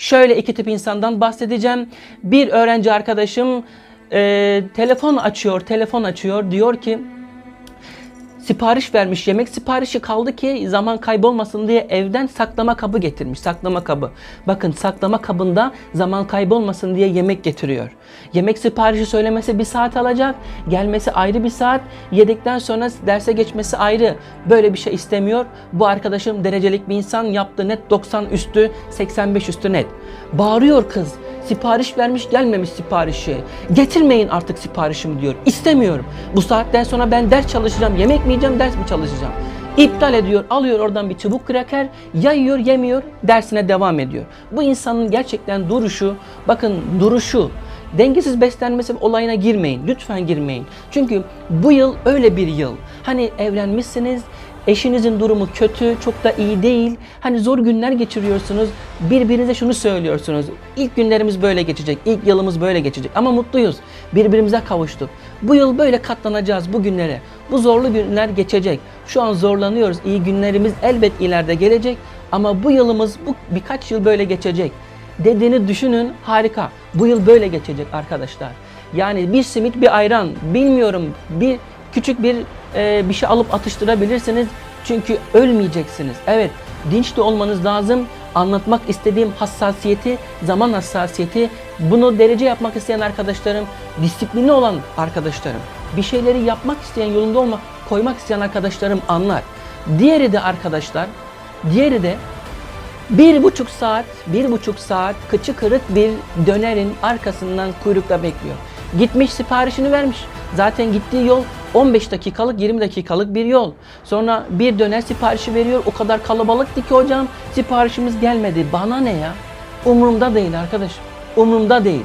Şöyle iki tip insandan bahsedeceğim. Bir öğrenci arkadaşım e, telefon açıyor, telefon açıyor. Diyor ki sipariş vermiş yemek siparişi kaldı ki zaman kaybolmasın diye evden saklama kabı getirmiş. Saklama kabı. Bakın saklama kabında zaman kaybolmasın diye yemek getiriyor. Yemek siparişi söylemesi bir saat alacak. Gelmesi ayrı bir saat. Yedikten sonra derse geçmesi ayrı. Böyle bir şey istemiyor. Bu arkadaşım derecelik bir insan yaptı net 90 üstü 85 üstü net. Bağırıyor kız. Sipariş vermiş gelmemiş siparişi. Getirmeyin artık siparişimi diyor. İstemiyorum. Bu saatten sonra ben ders çalışacağım. Yemek mi yiyeceğim, ders mi çalışacağım? İptal ediyor, alıyor oradan bir çubuk kraker, yayıyor, yemiyor, dersine devam ediyor. Bu insanın gerçekten duruşu, bakın duruşu, dengesiz beslenmesi olayına girmeyin. Lütfen girmeyin. Çünkü bu yıl öyle bir yıl. Hani evlenmişsiniz, Eşinizin durumu kötü, çok da iyi değil. Hani zor günler geçiriyorsunuz. Birbirinize şunu söylüyorsunuz. İlk günlerimiz böyle geçecek, ilk yılımız böyle geçecek. Ama mutluyuz. Birbirimize kavuştuk. Bu yıl böyle katlanacağız bu günlere. Bu zorlu günler geçecek. Şu an zorlanıyoruz. İyi günlerimiz elbet ileride gelecek. Ama bu yılımız bu birkaç yıl böyle geçecek. Dediğini düşünün harika. Bu yıl böyle geçecek arkadaşlar. Yani bir simit bir ayran bilmiyorum bir küçük bir e, bir şey alıp atıştırabilirsiniz. Çünkü ölmeyeceksiniz. Evet, dinç de olmanız lazım. Anlatmak istediğim hassasiyeti, zaman hassasiyeti, bunu derece yapmak isteyen arkadaşlarım, disiplinli olan arkadaşlarım, bir şeyleri yapmak isteyen, yolunda olmak, koymak isteyen arkadaşlarım anlar. Diğeri de arkadaşlar, diğeri de bir buçuk saat, bir buçuk saat kıçı kırık bir dönerin arkasından kuyrukta bekliyor. Gitmiş siparişini vermiş. Zaten gittiği yol 15 dakikalık 20 dakikalık bir yol. Sonra bir döner siparişi veriyor. O kadar kalabalıktı ki hocam siparişimiz gelmedi. Bana ne ya? Umurumda değil arkadaşım. Umurumda değil.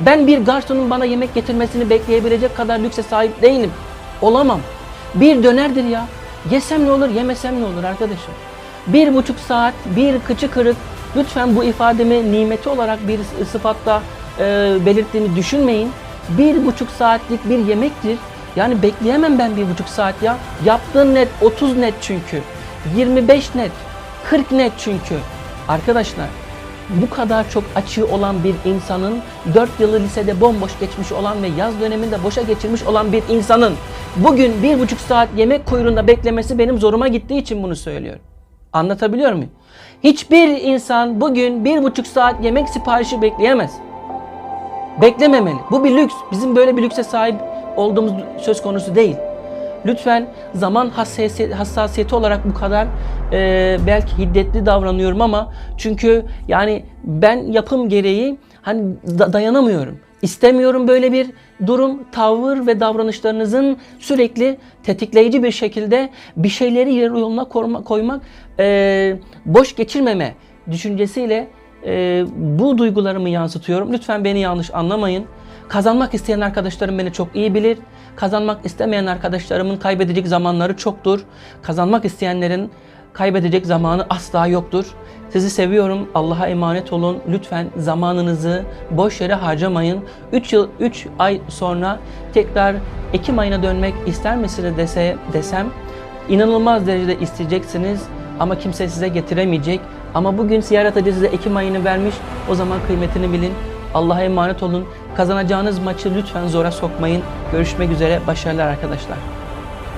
Ben bir garsonun bana yemek getirmesini bekleyebilecek kadar lükse sahip değilim. Olamam. Bir dönerdir ya. Yesem ne olur, yemesem ne olur arkadaşım. Bir buçuk saat, bir kıçı kırık. Lütfen bu ifademi nimeti olarak bir sıfatla e, belirttiğimi düşünmeyin. Bir buçuk saatlik bir yemektir. Yani bekleyemem ben bir buçuk saat ya. Yaptığın net 30 net çünkü. 25 net. 40 net çünkü. Arkadaşlar bu kadar çok açığı olan bir insanın 4 yılı lisede bomboş geçmiş olan ve yaz döneminde boşa geçirmiş olan bir insanın bugün bir buçuk saat yemek kuyruğunda beklemesi benim zoruma gittiği için bunu söylüyorum. Anlatabiliyor muyum? Hiçbir insan bugün bir buçuk saat yemek siparişi bekleyemez. Beklememeli. Bu bir lüks. Bizim böyle bir lükse sahip olduğumuz söz konusu değil. Lütfen zaman hassasiyeti, olarak bu kadar e, belki hiddetli davranıyorum ama çünkü yani ben yapım gereği hani da- dayanamıyorum. İstemiyorum böyle bir durum, tavır ve davranışlarınızın sürekli tetikleyici bir şekilde bir şeyleri yer yoluna koymak, e, boş geçirmeme düşüncesiyle e, bu duygularımı yansıtıyorum. Lütfen beni yanlış anlamayın. Kazanmak isteyen arkadaşlarım beni çok iyi bilir. Kazanmak istemeyen arkadaşlarımın kaybedecek zamanları çoktur. Kazanmak isteyenlerin kaybedecek zamanı asla yoktur. Sizi seviyorum. Allah'a emanet olun. Lütfen zamanınızı boş yere harcamayın. 3 yıl 3 ay sonra tekrar Ekim ayına dönmek ister misiniz dese desem inanılmaz derecede isteyeceksiniz ama kimse size getiremeyecek. Ama bugün ziyaret hacı size Ekim ayını vermiş. O zaman kıymetini bilin. Allah'a emanet olun. Kazanacağınız maçı lütfen zora sokmayın. Görüşmek üzere. Başarılar arkadaşlar.